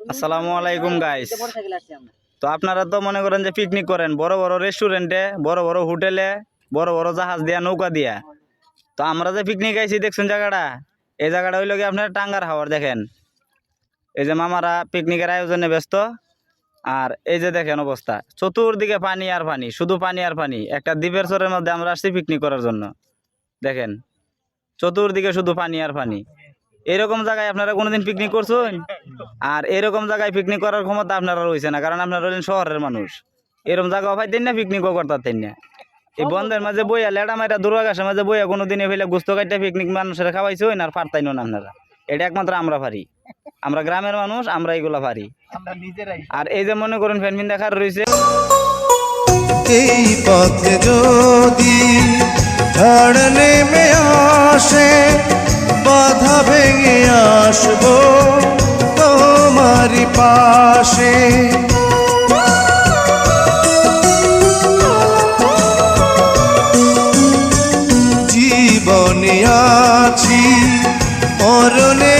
আসসালামু আলাইকুম গাইস তো আপনারা তো মনে করেন যে পিকনিক করেন, বড় বড় রেস্টুরেন্টে বড় বড় হোটেলে বড় বড় জাহাজ দিয়া, নৌকা দিয়া। তো আমরা যে পিকনিক আইছি, দেখছেন জায়গাটা? এই জায়গাটা হইল কি আপনার টাঙ্গার হাওয়ার দেখেন। এই যে মামারা পিকনিকের আয়োজনে ব্যস্ত। আর এই যে দেখেন অবস্থা, চতুর্দিকে পানি আর পানি, শুধু পানি আর পানি। একটা দ্বীপের চরের মধ্যে আমরা আসছি পিকনিক করার জন্য। দেখেন, চতুর্দিকে শুধু পানি আর পানি। এরকম জায়গায় আপনারা কোনোদিন পিকনিক করছেন? আর এরকম জায়গায় পিকনিক করার ক্ষমতা আপনারা রয়েছে না কারণ আপনারা হলেন শহরের মানুষ। এরকম জায়গা পাইতেন না পিকনিকও করতেন না। এই বন্ধের মাঝে বইয়া লেডা মাইরা দুর্গাঘাসের মাঝে বইয়া কোনোদিন এফেলে গুস্ত কাটতে পিকনিক মানুষের খাওয়াইছেন আর পারতাইন না আপনারা। এটা একমাত্র আমরা পারি। আমরা গ্রামের মানুষ আমরা এগুলা পারি। আর এই যে মনে করুন ফ্যানমিন দেখার রয়েছে। এই পথে যদি ঝড় নেমে আসে পাশে জীবনে আছি মরণে